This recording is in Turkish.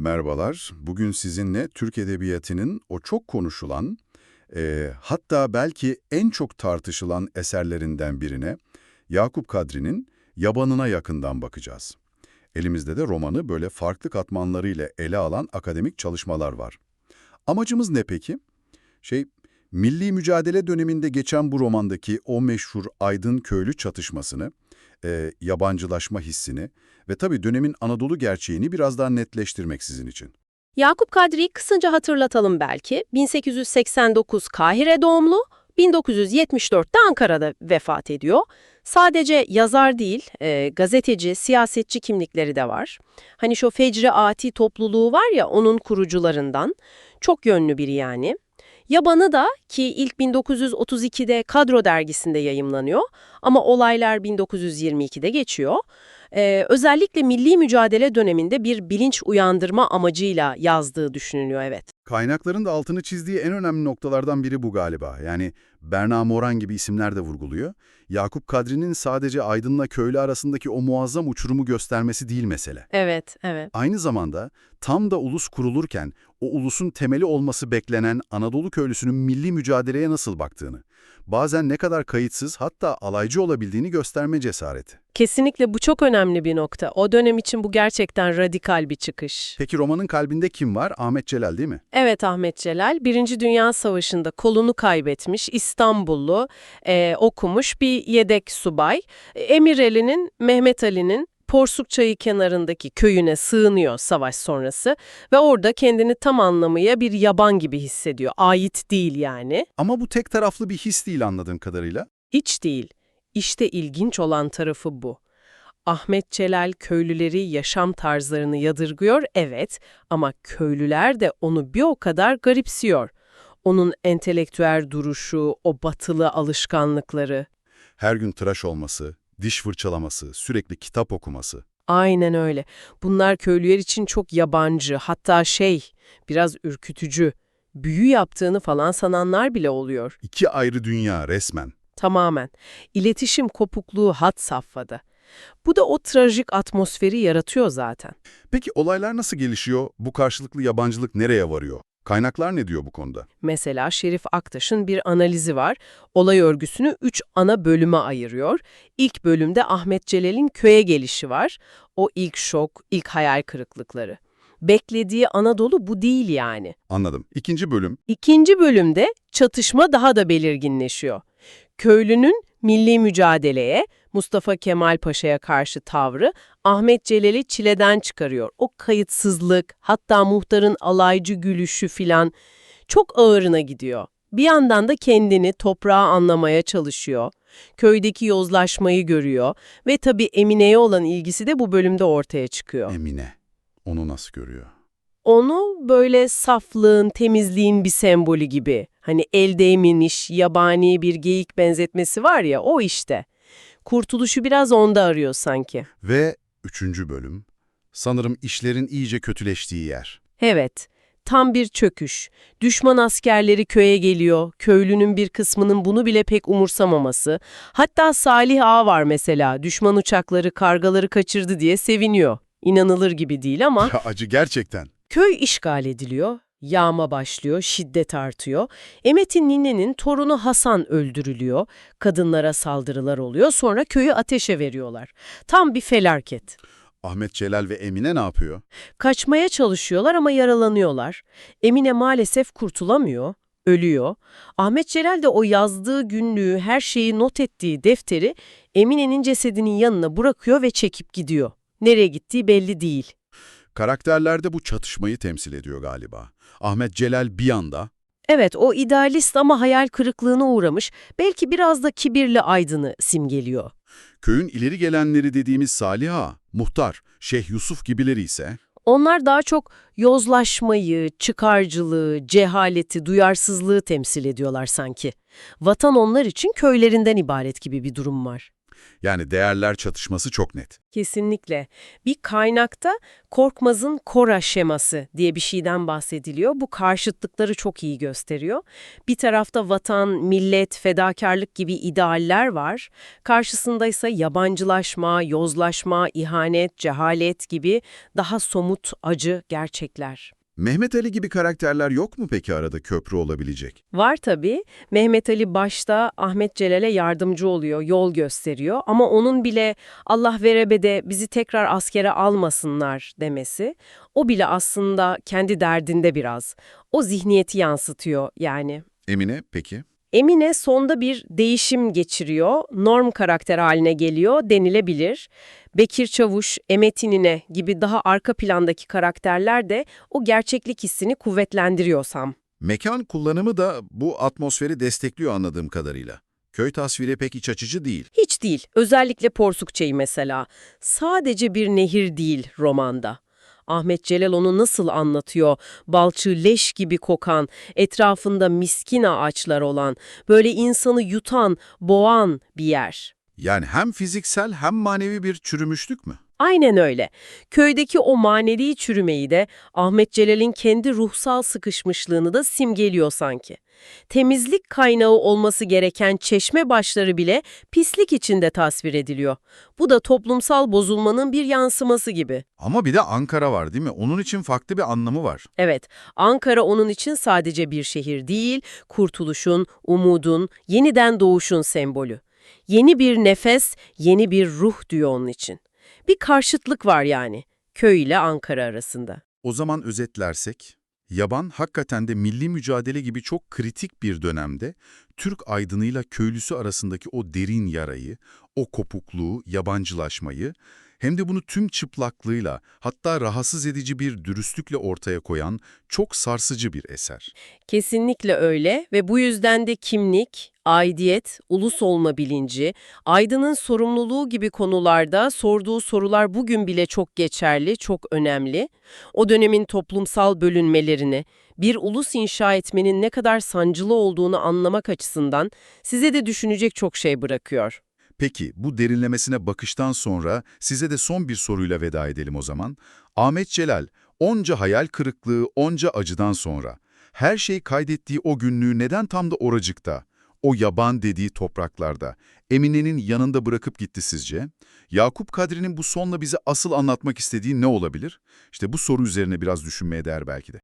Merhabalar. Bugün sizinle Türk Edebiyatı'nın o çok konuşulan, e, hatta belki en çok tartışılan eserlerinden birine, Yakup Kadri'nin Yabanına yakından bakacağız. Elimizde de romanı böyle farklı katmanlarıyla ele alan akademik çalışmalar var. Amacımız ne peki? Şey, milli mücadele döneminde geçen bu romandaki o meşhur aydın köylü çatışmasını, e, yabancılaşma hissini ve tabii dönemin Anadolu gerçeğini biraz daha netleştirmek sizin için. Yakup Kadri'yi kısaca hatırlatalım belki. 1889 Kahire doğumlu, 1974'te Ankara'da vefat ediyor. Sadece yazar değil, e, gazeteci, siyasetçi kimlikleri de var. Hani şu Fecri Ati topluluğu var ya, onun kurucularından. Çok yönlü biri yani. Yabanı da ki ilk 1932'de Kadro dergisinde yayımlanıyor ama olaylar 1922'de geçiyor. Ee, özellikle milli mücadele döneminde bir bilinç uyandırma amacıyla yazdığı düşünülüyor evet. Kaynakların da altını çizdiği en önemli noktalardan biri bu galiba. Yani Berna Moran gibi isimler de vurguluyor. Yakup Kadri'nin sadece Aydın'la köylü arasındaki o muazzam uçurumu göstermesi değil mesele. Evet, evet. Aynı zamanda tam da ulus kurulurken o ulusun temeli olması beklenen Anadolu köylüsünün milli mücadeleye nasıl baktığını, bazen ne kadar kayıtsız hatta alaycı olabildiğini gösterme cesareti. Kesinlikle bu çok önemli bir nokta. O dönem için bu gerçekten radikal bir çıkış. Peki romanın kalbinde kim var? Ahmet Celal değil mi? Evet Ahmet Celal, Birinci Dünya Savaşı'nda kolunu kaybetmiş, İstanbullu, e, okumuş bir yedek subay. Emir Ali'nin, Mehmet Ali'nin Porsuk Çayı kenarındaki köyüne sığınıyor savaş sonrası ve orada kendini tam anlamıyla bir yaban gibi hissediyor. Ait değil yani. Ama bu tek taraflı bir his değil anladığım kadarıyla. Hiç değil. İşte ilginç olan tarafı bu. Ahmet Celal köylüleri yaşam tarzlarını yadırgıyor, evet ama köylüler de onu bir o kadar garipsiyor. Onun entelektüel duruşu, o batılı alışkanlıkları. Her gün tıraş olması, diş fırçalaması, sürekli kitap okuması. Aynen öyle. Bunlar köylüler için çok yabancı, hatta şey, biraz ürkütücü. Büyü yaptığını falan sananlar bile oluyor. İki ayrı dünya resmen. Tamamen. İletişim kopukluğu hat safhada. Bu da o trajik atmosferi yaratıyor zaten. Peki olaylar nasıl gelişiyor? Bu karşılıklı yabancılık nereye varıyor? Kaynaklar ne diyor bu konuda? Mesela Şerif Aktaş'ın bir analizi var. Olay örgüsünü üç ana bölüme ayırıyor. İlk bölümde Ahmet Celal'in köye gelişi var. O ilk şok, ilk hayal kırıklıkları. Beklediği Anadolu bu değil yani. Anladım. İkinci bölüm. İkinci bölümde çatışma daha da belirginleşiyor. Köylünün milli mücadeleye, Mustafa Kemal Paşa'ya karşı tavrı Ahmet Celal'i çileden çıkarıyor. O kayıtsızlık, hatta muhtarın alaycı gülüşü filan çok ağırına gidiyor. Bir yandan da kendini toprağa anlamaya çalışıyor. Köydeki yozlaşmayı görüyor ve tabii Emine'ye olan ilgisi de bu bölümde ortaya çıkıyor. Emine. Onu nasıl görüyor? Onu böyle saflığın, temizliğin bir sembolü gibi. Hani elde eminiş, yabani bir geyik benzetmesi var ya o işte. Kurtuluşu biraz onda arıyor sanki. Ve üçüncü bölüm. Sanırım işlerin iyice kötüleştiği yer. Evet, tam bir çöküş. Düşman askerleri köye geliyor, köylünün bir kısmının bunu bile pek umursamaması. Hatta Salih Ağa var mesela, düşman uçakları kargaları kaçırdı diye seviniyor. İnanılır gibi değil ama... Ya acı gerçekten. Köy işgal ediliyor, yağma başlıyor, şiddet artıyor. Emet'in ninenin torunu Hasan öldürülüyor, kadınlara saldırılar oluyor, sonra köyü ateşe veriyorlar. Tam bir felaket. Ahmet Celal ve Emine ne yapıyor? Kaçmaya çalışıyorlar ama yaralanıyorlar. Emine maalesef kurtulamıyor, ölüyor. Ahmet Celal de o yazdığı günlüğü, her şeyi not ettiği defteri Emine'nin cesedinin yanına bırakıyor ve çekip gidiyor. Nereye gittiği belli değil. Karakterlerde bu çatışmayı temsil ediyor galiba. Ahmet Celal bir yanda, Evet, o idealist ama hayal kırıklığına uğramış, belki biraz da kibirli aydını simgeliyor. köyün ileri gelenleri dediğimiz Salih Ağa, Muhtar, Şeyh Yusuf gibileri ise Onlar daha çok yozlaşmayı, çıkarcılığı, cehaleti, duyarsızlığı temsil ediyorlar sanki. Vatan onlar için köylerinden ibaret gibi bir durum var. Yani değerler çatışması çok net. Kesinlikle. Bir kaynakta Korkmaz'ın Kora şeması diye bir şeyden bahsediliyor. Bu karşıtlıkları çok iyi gösteriyor. Bir tarafta vatan, millet, fedakarlık gibi idealler var. Karşısında ise yabancılaşma, yozlaşma, ihanet, cehalet gibi daha somut, acı gerçekler. Mehmet Ali gibi karakterler yok mu peki arada köprü olabilecek? Var tabii. Mehmet Ali başta Ahmet Celal'e yardımcı oluyor, yol gösteriyor ama onun bile Allah verebede bizi tekrar askere almasınlar demesi, o bile aslında kendi derdinde biraz. O zihniyeti yansıtıyor yani. Emine peki? Emine sonda bir değişim geçiriyor, norm karakter haline geliyor denilebilir. Bekir Çavuş, Emet İnine gibi daha arka plandaki karakterler de o gerçeklik hissini kuvvetlendiriyorsam. Mekan kullanımı da bu atmosferi destekliyor anladığım kadarıyla. Köy tasviri pek iç açıcı değil. Hiç değil. Özellikle Porsuk Çayı mesela. Sadece bir nehir değil romanda. Ahmet Celal onu nasıl anlatıyor? Balçığı leş gibi kokan, etrafında miskin ağaçlar olan, böyle insanı yutan, boğan bir yer. Yani hem fiziksel hem manevi bir çürümüşlük mü? Aynen öyle. Köydeki o manevi çürümeyi de Ahmet Celal'in kendi ruhsal sıkışmışlığını da simgeliyor sanki. Temizlik kaynağı olması gereken çeşme başları bile pislik içinde tasvir ediliyor. Bu da toplumsal bozulmanın bir yansıması gibi. Ama bir de Ankara var değil mi? Onun için farklı bir anlamı var. Evet, Ankara onun için sadece bir şehir değil, kurtuluşun, umudun, yeniden doğuşun sembolü. Yeni bir nefes, yeni bir ruh diyor onun için. Bir karşıtlık var yani, köy ile Ankara arasında. O zaman özetlersek, Yaban hakikaten de milli mücadele gibi çok kritik bir dönemde Türk aydınıyla köylüsü arasındaki o derin yarayı, o kopukluğu, yabancılaşmayı hem de bunu tüm çıplaklığıyla hatta rahatsız edici bir dürüstlükle ortaya koyan çok sarsıcı bir eser. Kesinlikle öyle ve bu yüzden de kimlik, aidiyet, ulus olma bilinci, aydının sorumluluğu gibi konularda sorduğu sorular bugün bile çok geçerli, çok önemli. O dönemin toplumsal bölünmelerini, bir ulus inşa etmenin ne kadar sancılı olduğunu anlamak açısından size de düşünecek çok şey bırakıyor. Peki bu derinlemesine bakıştan sonra size de son bir soruyla veda edelim o zaman. Ahmet Celal, onca hayal kırıklığı, onca acıdan sonra her şeyi kaydettiği o günlüğü neden tam da oracıkta, o yaban dediği topraklarda, Emine'nin yanında bırakıp gitti sizce? Yakup Kadri'nin bu sonla bize asıl anlatmak istediği ne olabilir? İşte bu soru üzerine biraz düşünmeye değer belki de.